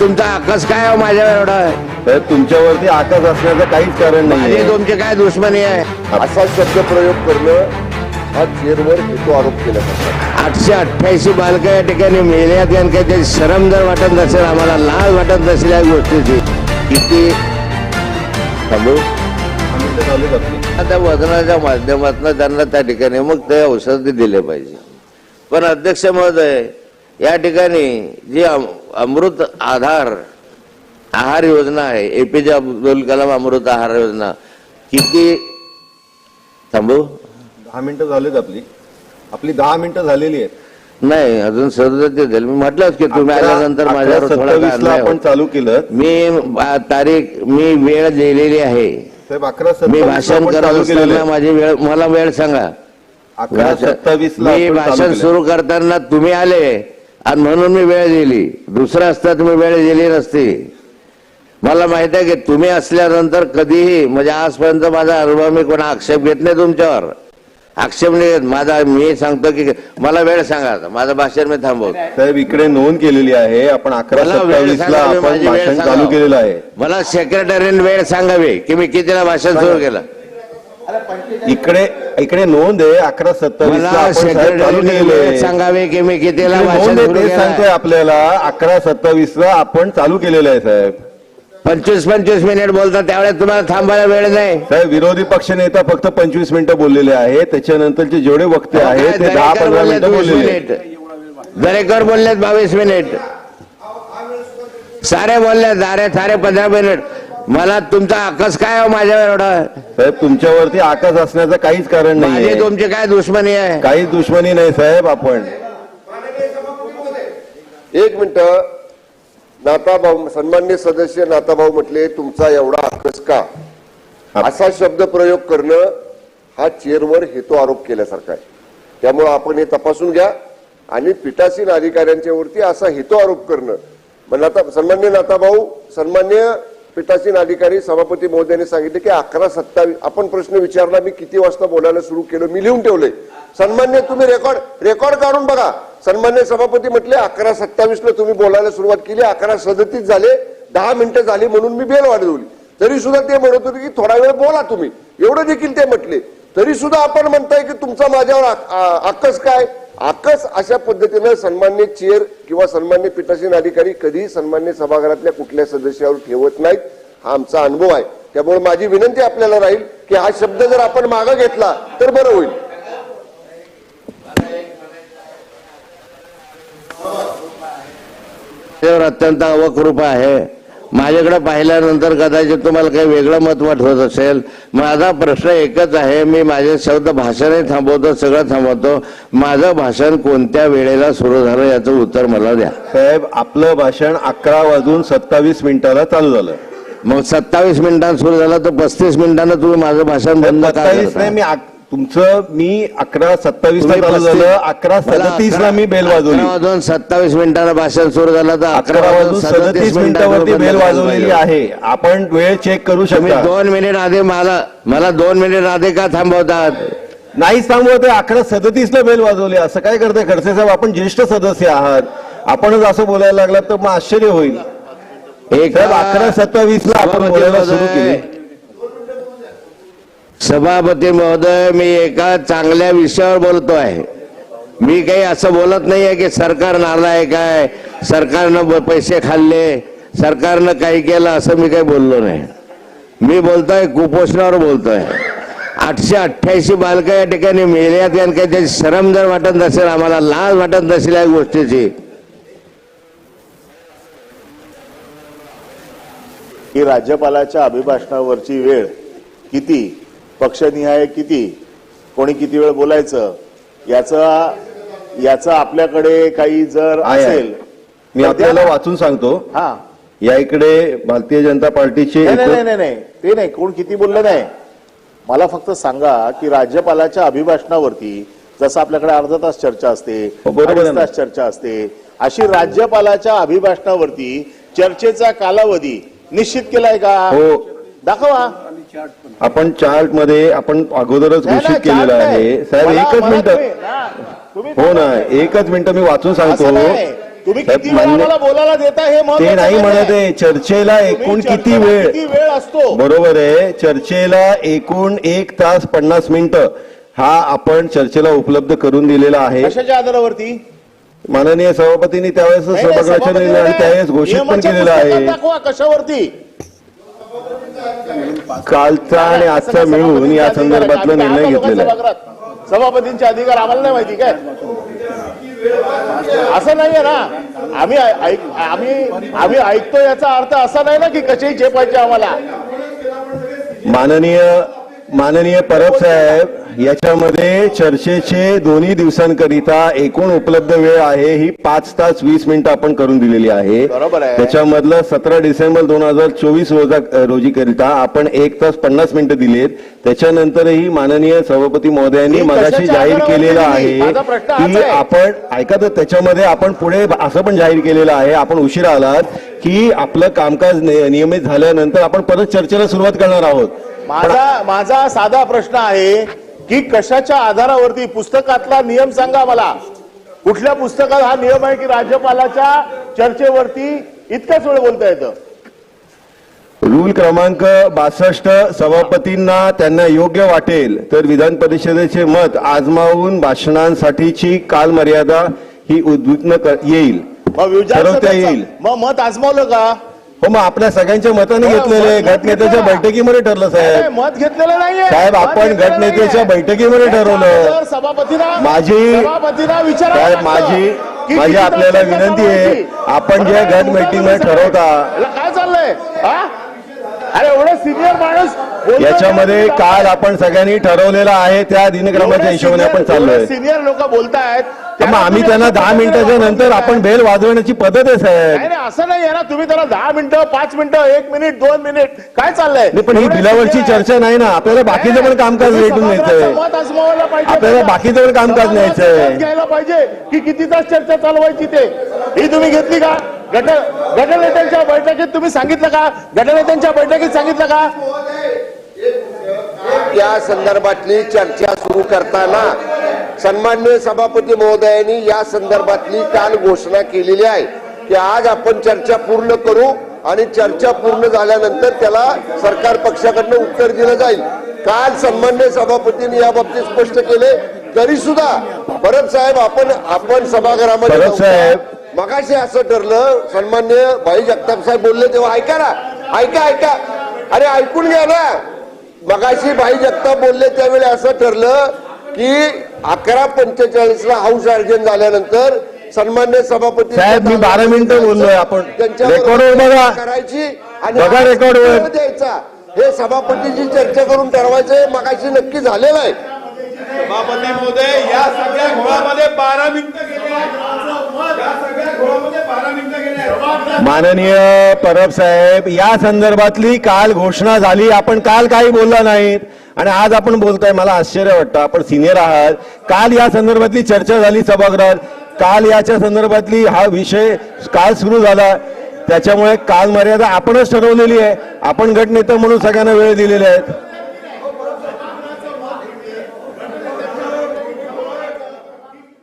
तुमचा आकस काय हो माझ्या एवढा? साहेब तुमच्यावरती आकाश असण्याचं काहीच कारण नाही तुमची काय दुश्मनी आहे? असा शब्द प्रयोग करणं हा चेअरवर हेतू आरोप केला जातो. आठशे अठ्ठ्याऐंशी बालकं या ठिकाणी मेल्यात आणि काही ते शरम जर वाटत नसेल आम्हाला लाज वाटत नसेल या गोष्टीची. किती? थांबू. आपली त्या वजनाच्या माध्यमातून त्यांना त्या ठिकाणी मग ते औषध दिले पाहिजे. पण अध्यक्ष महोदय या ठिकाणी जी अम- अमृत आधार आहार योजना आहे. एपीजे अब्दुल कलाम अमृत आहार योजना. किती? थांबू. दहा मिनिटं झालीच आपली. आपली दहा मिनिटं झालेली आहेत. नाही अजून सदस्य मी म्हटलंच की तुम्ही आल्यानंतर माझ्यावर थोडा आपण. चालू केलं. मी तारीख मी वेळ दिलेली आहे. मी भाषण करत केलेलं असताना. माझी वेळ मला वेळ सांगा. अकरा सत्तावीसला मी भाषण. सुरू करताना तुम्ही आले. आणि म्हणून मी वेळ दिली. दुसरं असता तुम्ही वेळ दिली नसती. मला माहीत आहे की तुम्ही असल्यानंतर कधीही म्हणजे आजपर्यंत माझा अनुभव मी कोणा आक्षेप घेत नाही तुमच्यावर. आक्षेप नाही घेत. माझा मी सांगतो की मला वेळ सांगा. माझं भाषण मी थांबवतो. साहेब इकडे नोंद केलेली आहे. आपण अकरा. चालू केलेलं आहे. मला सेक्रेटरीने वेळ सांगावी की मी कितीला भाषण सुरू केलं? इकडे इकडे नोंद आहे अकरा आहे. सांगावे की मी कितीला सांगतोय आपल्याला अकरा सत्तावीसला आपण चालू केलेलं आहे साहेब. पंचवीस पंचवीस मिनिट बोलता त्यावेळेस तुम्हाला थांबायला वेळ नाही. साहेब विरोधी पक्ष नेता फक्त पंचवीस मिनिटं बोललेले आहे त्याच्यानंतरचे जेवढे वक्ते आहेत ते दहा पंधरा मिनिटं बोललेले आहेत. मिनिट. दरेकर बोललेत बावीस मिनिट. सारे बोलले सारे सारे पंधरा मिनिट. मला तुमचा आकस काय हो माझ्या एवढा? साहेब तुमच्यावरती आकाश असण्याचं काहीच कारण माझी नाही तुमची काय दुश्मनी आहे? काहीच दुश्मनी नाही साहेब आपण. एक मिनिट. नाताभाऊ सन्मान्य सदस्य नाताभाऊ म्हटले तुमचा एवढा आकस का? असा शब्द प्रयोग करणं हा चेअरवर हेतू आरोप केल्यासारखा आहे. त्यामुळं आपण हे तपासून घ्या आणि पीठासीन अधिकाऱ्यांच्या वरती असा हेतू आरोप करणं. मग नाता सन्मान्य नाताभाऊ सन्मान्य पीठासीन अधिकारी सभापती महोदयांनी सांगितले की अकरा सत्तावीस आपण प्रश्न विचारला मी किती वाजता बोलायला सुरू केलं मी लिहून ठेवलंय सन्मान्य तुम्ही रेकॉर्ड रेकॉर्ड काढून बघा. सन्मान्य सभापती म्हटले अकरा सत्तावीस ला तुम्ही बोलायला सुरुवात केली अकरा सदतीस झाले दहा मिनिटं झाली म्हणून मी बेल वाढवली. तरी सुद्धा ते म्हणत होते की थोडा वेळ बोला तुम्ही. एवढं देखील ते म्हटले. तरी सुद्धा आपण म्हणताय की तुमचा माझ्यावर आकस काय? आकस अशा पद्धतीनं सन्मान्य चेअर किंवा सन्मान्य पीठासीन अधिकारी कधीही सन्मान्य सभागृहातल्या कुठल्या सदस्यावर ठेवत नाहीत. हा आमचा अनुभव आहे. त्यामुळे माझी विनंती आपल्याला राहील की हा शब्द जर आपण मागं घेतला तर बरं होईल. अत्यंत अवकृप आहे. माझ्याकडे पाहिल्यानंतर कदाचित तुम्हाला काही वेगळं मत वाटत असेल. माझा प्रश्न एकच आहे मी माझे शब्द भाषणही थांबवतो सगळं थांबवतो. माझं भाषण कोणत्या वेळेला सुरू झालं याचं उत्तर मला द्या. साहेब आपलं भाषण अकरा वाजून सत्तावीस मिनिटाला चालू झालं. मग सत्तावीस मिनिटांत सुरू झालं तर पस्तीस मिनिटांनं तुम्ही माझं भाषण बंद? नाही मी तुमचं मी अकरा सत्तावीस झालं अकरा सदतीस ला मी बेल वाजवली. वाजून सत्तावीस मिनिटांना भाषण सुरू झालं तर अकरा वाजून सदतीस मिनिटावरती बेल वाजवलेली आहे. आपण वेळ चेक करू शकता. दोन मिनिट आधी मला मला दोन मिनिट आधी का थांबवतात? नाही सांगू ते अकरा सदतीस ला बेल वाजवली. असं काय करते? खडसे साहेब आपण ज्येष्ठ सदस्य आहात. आपणच असं बोलायला लागलात तर मग आश्चर्य होईल. एक अकरा सत्तावीस ला आपण बोलायला सुरू केली. सभापती महोदय मी एका चांगल्या विषयावर बोलतोय. मी काही असं बोलत नाही आहे की सरकार नालाय आहे सरकारनं ब- पैसे खाल्ले सरकारनं काही केलं असं मी काही बोललो नाही. मी बोलतोय कुपोषणावर बोलतोय. आठशे अठ्ठ्याऐंशी बालकं या ठिकाणी मेल्यात आणि काही त्याची शरम जर वाटत नसेल आम्हाला लाज वाटत नसेल या गोष्टीची. ही राज्यपालाच्या अभिभाषणावरची वेळ किती? पक्षनिहाय किती? कोणी किती वेळ बोलायचं? याचा याचा आपल्याकडे काही जर. असेल मी आपल्याला. वाचून सांगतो. हा. या इकडे भारतीय जनता पार्टीचे नाही नाही नाही नाही. ते नाही. कोण किती बोललं नाही. मला फक्त सांगा की राज्यपालाच्या अभिभाषणावरती जसं आपल्याकडे अर्धा तास चर्चा असते हो, बरोबर. तास चर्चा असते अशी राज्यपालाच्या अभिभाषणावरती चर्चेचा कालावधी निश्चित केलाय का? हो. दाखवा. आपण चार्टमध्ये आपण अगोदरच घोषित केलेलं आहे. साहेब एकच मिनिट. हो ना एकच मिनिट मी वाचून सांगतो. तुम्ही किती वेळ बोलायला देता हे ते नाही. म्हणत आहे. चर्चेला एकूण किती वेळ? असतो? बरोबर आहे. चर्चेला एकूण एक तास पन्नास मिनिटं. हा आपण चर्चेला उपलब्ध करून दिलेला आहे. कशाच्या आधारावरती? माननीय सभापतींनी त्यावेळेस सभागृहाच्या निर्णय. त्यावेळेस घोषित पण केलेलं आहे. कशावरती? कालचा आणि आजचा मिळून या संदर्भातला निर्णय घेतलेला आहे. सभापतींचे अधिकार आम्हाला नाही माहिती काय? असं नाहीये ना. आम्ही आम्ही आम्ही ऐकतो याचा अर्थ असा नाही ना की कसेही चेपायचे आम्हाला. माननीय माननीय परब साहेब याच्यामध्ये चर्चेचे दोन्ही दिवसांकरिता एकूण उपलब्ध वेळ आहे ही पाच तास वीस मिनिटं आपण करून दिलेली आहे बरोबर आहे. त्याच्यामधलं सतरा डिसेंबर दोन हजार चोवीस रोजा रोजी करिता आपण एक तास पन्नास मिनिटं दिलेत त्याच्यानंतरही माननीय सभापती महोदयांनी मगाशी कशाच्या जाहीर केलेलं? आहे माझा प्रश्न हाच की आहे. आपण ऐका तर त्याच्यामध्ये आपण पुढे असं पण जाहीर केलेलं आहे आपण उशिरा आलात की आपलं कामकाज नि- नियमित झाल्यानंतर आपण परत चर्चेला सुरुवात करणार आहोत माझा माझा साधा प्रश्न आहे की कशाच्या आधारावरती पुस्तकातला नियम सांगा मला? कुठल्या पुस्तकात हा नियम आहे की राज्यपालाच्या चर्चेवरती इतकाच वेळ बोलता येतं? रूल क्रमांक बासष्ट सभापतींना त्यांना योग्य वाटेल तर विधान परिषदेचे मत आजमावून भाषणांसाठीची कालमर्यादा ही उद्विग्न येईल. मग मत आजमावलं का? हो मग आपल्या सगळ्यांच्या मताने हो, घेतलेले गटनेत्याच्या. बैठकीमध्ये ठरलं नाही, साहेब मत घेतलेलं नाहीये साहेब, आपण गटनेत्याच्या. बैठकीमध्ये ठरवलं. सभापतीला माझी- साहेब माझी माझी आपल्याला विनंती आहे? आपण जे गट मीटिंगमध्ये ठरवता काय चाललंय? अरे एवढं सिनियर माणूस याच्यामध्ये? काल आपण सगळ्यांनी ठरवलेलं आहे त्या दिनक्रमाच्या हिशोबाने आपण चाललोय सिनियर लोक बोलतायत मग आम्ही त्यांना दहा मिनिटाच्या नंतर आपण बेल वाजवण्याची पद्धत आहे साहेब. नाही नाही असं नाही आहे ना. तुम्ही त्याला दहा मिनिटं पाच मिनिटं एक मिनिट दोन मिनिट काय चाललंय? नाही पण ही बिलावरची. चर्चा नाही ना. आपल्याला बाकीचं पण कामकाज तुम्ही भेटून न्यायचंय आजमावायला पाहिजे आपल्याला? बाकीचं पण कामकाज न्यायचंय. घ्यायला पाहिजे की किती तास चर्चा चालवायची ते. ही तुम्ही घेतली का? गट गटनेत्यांच्या बैठकीत तुम्ही सांगितलं का? गटनेत्यांच्या बैठकीत सांगितलं का? या संदर्भातली चर्चा सुरू करताना सन्मान्य सभापती महोदयांनी या संदर्भातली काल घोषणा केलेली आहे की आज आपण चर्चा पूर्ण करू आणि चर्चा पूर्ण झाल्यानंतर त्याला सरकार पक्षाकडनं उत्तर दिलं जाईल काल सन्मान्य सभापतींनी या बाबतीत स्पष्ट केले तरी सुद्धा परब साहेब आपण आपण सभागृहामध्ये. साहेब. मगाशी असं ठरलं सन्मान्य भाई जगताप साहेब बोलले तेव्हा ऐका ना ऐका ऐका अरे ऐकून घ्या ना मगाशी भाई जगताप बोलले त्यावेळी असं ठरलं की अकरा पंचेचाळीस ला हाऊस अर्जन झाल्यानंतर सन्मान्य सभापती साहेब, मी बारा मिनिटं बोललोय आपण. रेकॉर्डवर बघा. करायची आणि बघा रेकॉर्डवर. द्यायचा हे सभापतीची चर्चा करून ठरवायचे मगाशी नक्की झालेलं आहे सभापती महोदय या सगळ्या घोळामध्ये बारा मिनिटं गेले या सगळ्या घोळामध्ये बारा मिनिटं गेले माननीय परब साहेब या संदर्भातली काल घोषणा झाली आपण काल काही बोलला नाहीत आणि आज आपण बोलताय मला आश्चर्य वाटतं आपण सिनियर आहात. काल या संदर्भातली चर्चा झाली सभागृहात. काल याच्या संदर्भातली हा विषय काल सुरू झाला. त्याच्यामुळे काल मर्यादा आपणच ठरवलेली आहे. आपण गटनेता म्हणून सगळ्यांना वेळ दिलेले आहेत